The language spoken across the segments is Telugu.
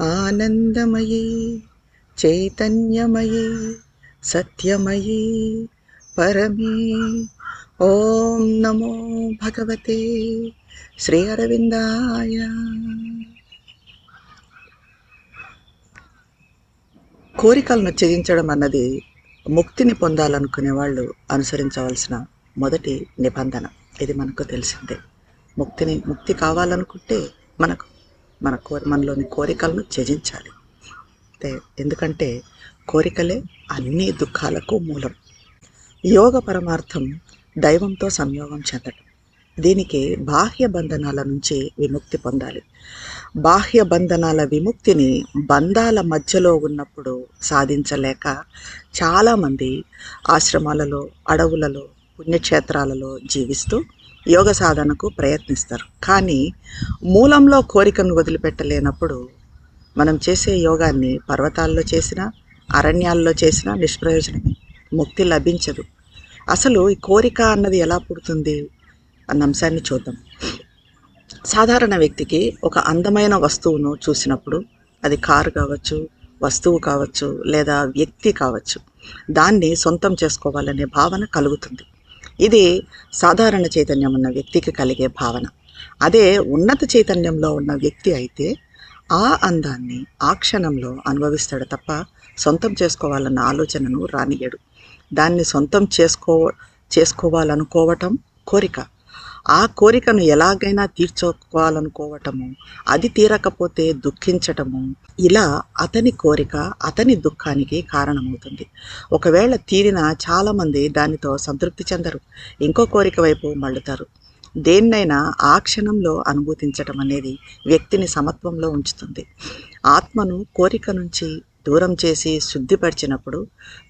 ఆనందమయీ చైతన్యమయీ సత్యమయీ పరమే. ఓం నమో భగవతే శ్రీ అరవిందాయ. కోరికలను త్యజించడం అన్నది ముక్తిని పొందాలనుకునే వాళ్ళు అనుసరించవలసిన మొదటి నిబంధన. ఇది మనకు తెలిసిందే. ముక్తిని ముక్తి కావాలనుకుంటే మనకు మన కోరి మనలోని కోరికలను త్యజించాలి. ఎందుకంటే కోరికలే అన్ని దుఃఖాలకు మూలం. యోగ పరమార్థం దైవంతో సంయోగం చెందడం దీనికి బాహ్య బంధనాల నుంచి విముక్తి పొందాలి. బాహ్య బంధనాల విముక్తిని బంధాల మధ్యలో ఉన్నప్పుడు సాధించలేక చాలామంది ఆశ్రమాలలో అడవులలో పుణ్యక్షేత్రాలలో జీవిస్తూ యోగ సాధనకు ప్రయత్నిస్తారు. కానీ మూలంలో కోరికను వదిలిపెట్టలేనప్పుడు మనం చేసే యోగాన్ని పర్వతాల్లో చేసినా అరణ్యాల్లో చేసినా నిష్ప్రయోజనమే. ముక్తి లభించదు. అసలు ఈ కోరిక అన్నది ఎలా పుడుతుంది అన్న అంశాన్ని చూద్దాం. సాధారణ వ్యక్తికి ఒక అందమైన వస్తువును చూసినప్పుడు అది కారు కావచ్చు వస్తువు కావచ్చు లేదా వ్యక్తి కావచ్చు దాన్ని సొంతం చేసుకోవాలనే భావన కలుగుతుంది. ఇది సాధారణ చైతన్యం ఉన్న వ్యక్తికి కలిగే భావన. అదే ఉన్నత చైతన్యంలో ఉన్న వ్యక్తి అయితే ఆ అందాన్ని ఆ క్షణంలో అనుభవిస్తాడు తప్ప సొంతం చేసుకోవాలన్న ఆలోచనను రానియడు దాన్ని సొంతం చేసుకో చేసుకోవాలనుకోవటం కోరిక. ఆ కోరికను ఎలాగైనా తీర్చుకోవాలనుకోవటము అది తీరకపోతే దుఃఖించటము ఇలా అతని కోరిక అతని దుఃఖానికి కారణమవుతుంది. ఒకవేళ తీరిన చాలామంది దానితో సంతృప్తి చెందరు ఇంకో కోరిక వైపు మళ్ళుతారు. దేన్నైనా ఆ క్షణంలో అనుభూతించటం అనేది వ్యక్తిని సమత్వంలో ఉంచుతుంది. ఆత్మను కోరిక నుంచి దూరం చేసి శుద్ధిపరిచినప్పుడు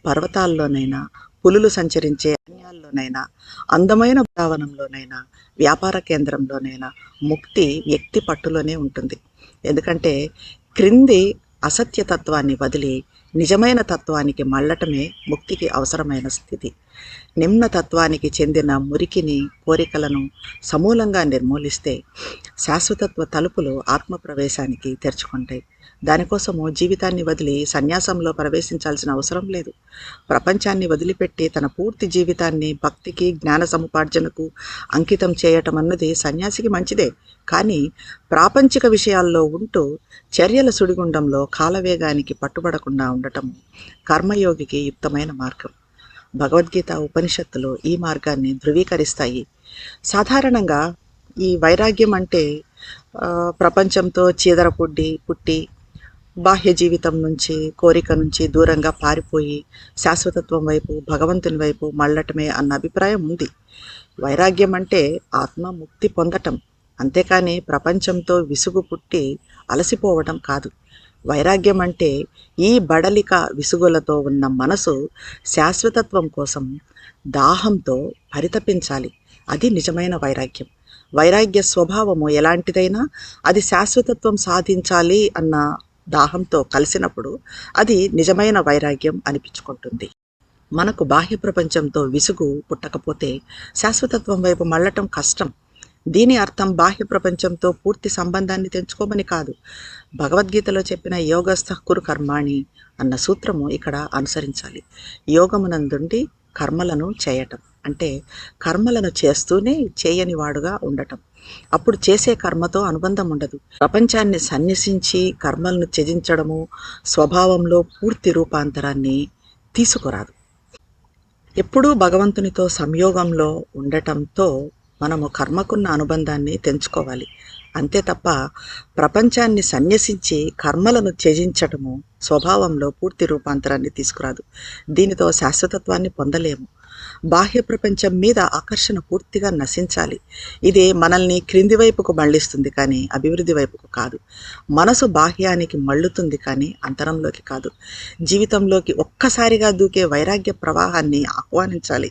పర్వతాల్లోనైనా పులులు సంచరించే అన్యాల్లోనైనా అందమైన భావనంలోనైనా వ్యాపార కేంద్రంలోనైనా ముక్తి వ్యక్తి పట్టులోనే ఉంటుంది. ఎందుకంటే క్రింది అసత్యతత్వాన్ని వదిలి నిజమైన తత్వానికి మళ్ళటమే ముక్తికి అవసరమైన స్థితి. నిమ్న తత్వానికి చెందిన మురికిని కోరికలను సమూలంగా నిర్మూలిస్తే శాశ్వతత్వ తలుపులు ఆత్మప్రవేశానికి తెరుచుకుంటాయి. దానికోసము జీవితాన్ని వదిలి సన్యాసంలో ప్రవేశించాల్సిన అవసరం లేదు. ప్రపంచాన్ని వదిలిపెట్టి తన పూర్తి జీవితాన్ని భక్తికి జ్ఞాన సముపార్జనకు అంకితం చేయటం అన్నది సన్యాసికి మంచిదే. కానీ ప్రాపంచిక విషయాల్లో ఉంటూ చర్యల సుడిగుండంలో కాలవేగానికి పట్టుబడకుండా ఉండటం కర్మయోగికి యుక్తమైన మార్గం. భగవద్గీత ఉపనిషత్తులు ఈ మార్గాన్ని ధృవీకరిస్తాయి. సాధారణంగా ఈ వైరాగ్యం అంటే ప్రపంచంతో చీదర పుట్టి పుట్టి బాహ్య జీవితం నుంచి కోరిక నుంచి దూరంగా పారిపోయి శాశ్వతత్వం వైపు భగవంతుని వైపు మళ్ళటమే అన్న అభిప్రాయం ఉంది. వైరాగ్యం అంటే ఆత్మ ముక్తి పొందటం. అంతేకాని ప్రపంచంతో విసుగు పుట్టి అలసిపోవటం కాదు. వైరాగ్యం అంటే ఈ బడలిక విసుగులతో ఉన్న మనసు శాశ్వతత్వం కోసం దాహంతో పరితపించాలి. అది నిజమైన వైరాగ్యం. వైరాగ్య స్వభావము ఎలాంటిదైనా అది శాశ్వతత్వం సాధించాలి అన్న దాహంతో కలిసినప్పుడు అది నిజమైన వైరాగ్యం అనిపించుకుంటుంది. మనకు బాహ్య ప్రపంచంతో విసుగు పుట్టకపోతే శాశ్వతత్వం వైపు మళ్ళటం కష్టం. దీని అర్థం బాహ్య ప్రపంచంతో పూర్తి సంబంధాన్ని తెంచుకోమని కాదు. భగవద్గీతలో చెప్పిన యోగస్థ కురు కర్మాణి అన్న సూత్రము ఇక్కడ అనుసరించాలి. యోగమునందుండి కర్మలను చేయటం. అంటే కర్మలను చేస్తూనే చేయని వాడుగా ఉండటం. అప్పుడు చేసే కర్మతో అనుబంధం ఉండదు. ప్రపంచాన్ని సన్యసించి కర్మలను త్యజించడము స్వభావంలో పూర్తి రూపాంతరాన్ని తీసుకురాదు. ఎప్పుడూ భగవంతునితో సంయోగంలో ఉండటంతో మనము కర్మకున్న అనుబంధాన్ని తెంచుకోవాలి. అంతే తప్ప ప్రపంచాన్ని సన్యసించి కర్మలను త్యజించటము స్వభావంలో పూర్తి రూపాంతరాన్ని తీసుకురాదు. దీనితో శాశ్వతత్వాన్ని పొందలేము. బాహ్య ప్రపంచం మీద ఆకర్షణ పూర్తిగా నశించాలి. ఇది మనల్ని క్రింది వైపుకు మళ్ళిస్తుంది కానీ అభివృద్ధి వైపుకు కాదు. మనసు బాహ్యానికి మళ్ళుతుంది కానీ అంతరంలోకి కాదు. జీవితంలోకి ఒక్కసారిగా దూకే వైరాగ్య ప్రవాహాన్ని ఆహ్వానించాలి.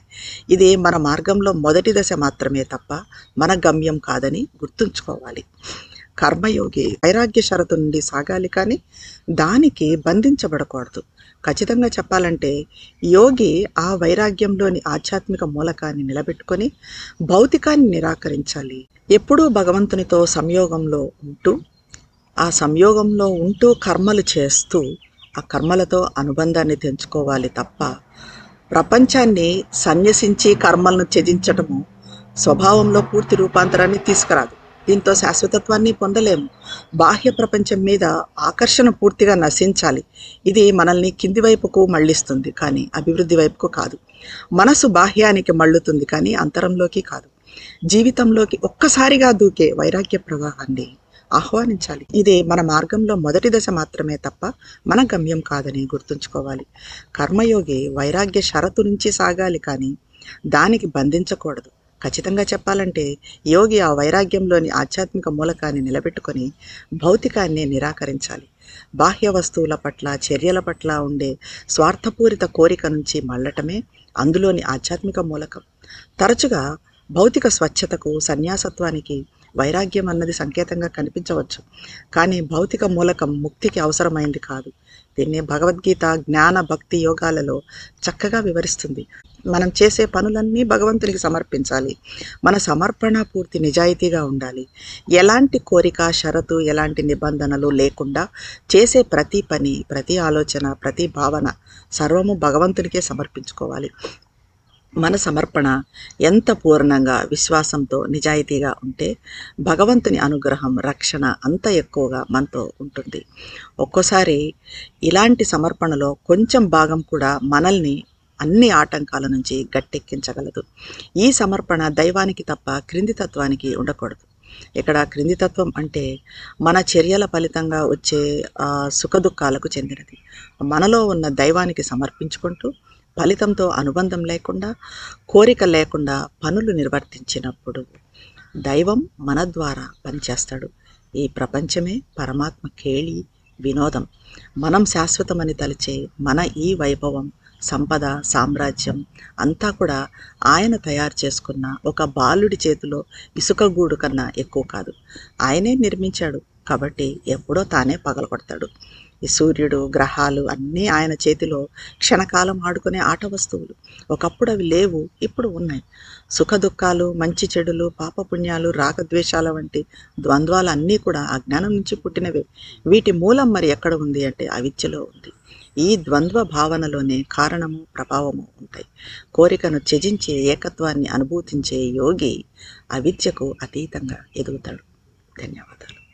ఇది మన మార్గంలో మొదటి దశ మాత్రమే తప్ప మన గమ్యం కాదని గుర్తుంచుకోవాలి. కర్మయోగి వైరాగ్య షరతు నుండి సాగాలి కానీ దానికి బంధించబడకూడదు. ఖచ్చితంగా చెప్పాలంటే యోగి ఆ వైరాగ్యంలోని ఆధ్యాత్మిక మూలకాన్ని నిలబెట్టుకొని భౌతికాన్ని నిరాకరించాలి. ఎప్పుడూ భగవంతునితో సంయోగంలో ఉంటూ ఆ సంయోగంలో ఉంటూ కర్మలు చేస్తూ ఆ కర్మలతో అనుబంధాన్ని తెంచుకోవాలి తప్ప ప్రపంచాన్ని సన్యసించి కర్మలను త్యజించటము స్వభావంలో పూర్తి రూపాంతరాన్ని తీసుకురాదు. దీంతో శాశ్వతత్వాన్ని పొందలేము. బాహ్య ప్రపంచం మీద ఆకర్షణ పూర్తిగా నశించాలి. ఇది మనల్ని కింది వైపుకు మళ్ళిస్తుంది కానీ అభివృద్ధి వైపుకు కాదు. మనసు బాహ్యానికి మళ్ళుతుంది కానీ అంతరంలోకి కాదు. జీవితంలోకి ఒక్కసారిగా దూకే వైరాగ్య ప్రవాహాన్ని ఆహ్వానించాలి. ఇది మన మార్గంలో మొదటి దశ మాత్రమే తప్ప మన గమ్యం కాదని గుర్తుంచుకోవాలి. కర్మయోగి వైరాగ్య షరతు నుంచి సాగాలి కానీ దానికి బంధించకూడదు. ఖచ్చితంగా చెప్పాలంటే యోగి ఆ వైరాగ్యంలోని ఆధ్యాత్మిక మూలకాన్ని నిలబెట్టుకొని భౌతికాన్ని నిరాకరించాలి. బాహ్య వస్తువుల పట్ల చర్యల పట్ల ఉండే స్వార్థపూరిత కోరిక నుంచి మళ్ళటమే అందులోని ఆధ్యాత్మిక మూలకం. తరచుగా భౌతిక స్వచ్ఛతకు సన్యాసత్వానికి వైరాగ్యం అన్నది సంకేతంగా కనిపించవచ్చు. కానీ భౌతిక మూలకం ముక్తికి అవసరమైంది కాదు. దీన్ని భగవద్గీత జ్ఞాన భక్తి యోగాలలో చక్కగా వివరిస్తుంది. మనం చేసే పనులన్నీ భగవంతునికి సమర్పించాలి. మన సమర్పణ పూర్తి నిజాయితీగా ఉండాలి. ఎలాంటి కోరిక షరతు ఎలాంటి నిబంధనలు లేకుండా చేసే ప్రతి పని ప్రతి ఆలోచన ప్రతి భావన సర్వము భగవంతునికే సమర్పించుకోవాలి. మన సమర్పణ ఎంత పూర్ణంగా విశ్వాసంతో నిజాయితీగా ఉంటే భగవంతుని అనుగ్రహం రక్షణ అంత ఎక్కువగా మనతో ఉంటుంది. ఒక్కోసారి ఇలాంటి సమర్పణలో కొంచెం భాగం కూడా మనల్ని అన్ని ఆటంకాల నుంచి గట్టెక్కించగలదు. ఈ సమర్పణ దైవానికి తప్ప క్రింది తత్వానికి ఉండకూడదు. ఇక్కడ క్రింది తత్వం అంటే మన చర్యల ఫలితంగా వచ్చే సుఖదుఖాలకు చెందినది. మనలో ఉన్న దైవానికి సమర్పించుకుంటూ ఫలితంతో అనుబంధం లేకుండా కోరిక లేకుండా పనులు నిర్వర్తించినప్పుడు దైవం మన ద్వారా పనిచేస్తాడు. ఈ ప్రపంచమే పరమాత్మ కేళి వినోదం. మనం శాశ్వతమని తలిచే మన ఈ వైభవం సంపద సామ్రాజ్యం అంతా కూడా ఆయన తయారు చేసుకున్న ఒక బాలుడి చేతిలో ఇసుక గూడు కన్నా ఎక్కువ కాదు. ఆయనే నిర్మించాడు కాబట్టి ఎప్పుడో తానే పగలగొడతాడు. ఈ సూర్యుడు గ్రహాలు అన్నీ ఆయన చేతిలో క్షణకాలం ఆడుకునే ఆట వస్తువులు. ఒకప్పుడు అవి లేవు ఇప్పుడు ఉన్నాయి. సుఖ దుఃఖాలు మంచి చెడులు పాపపుణ్యాలు రాగద్వేషాల వంటి ద్వంద్వాలు అన్నీ కూడా అజ్ఞానం నుంచి పుట్టినవే. వీటి మూలం మరి ఎక్కడ ఉంది అంటే అవిద్యలో ఉంది. ఈ ద్వంద్వ భావనలోనే కారణము ప్రభావము ఉంటాయి. కోరికను త్యజించే ఏకత్వాన్ని అనుభూతించే యోగి అవిద్యకు అతీతంగా ఎదుగుతాడు. ధన్యవాదాలు.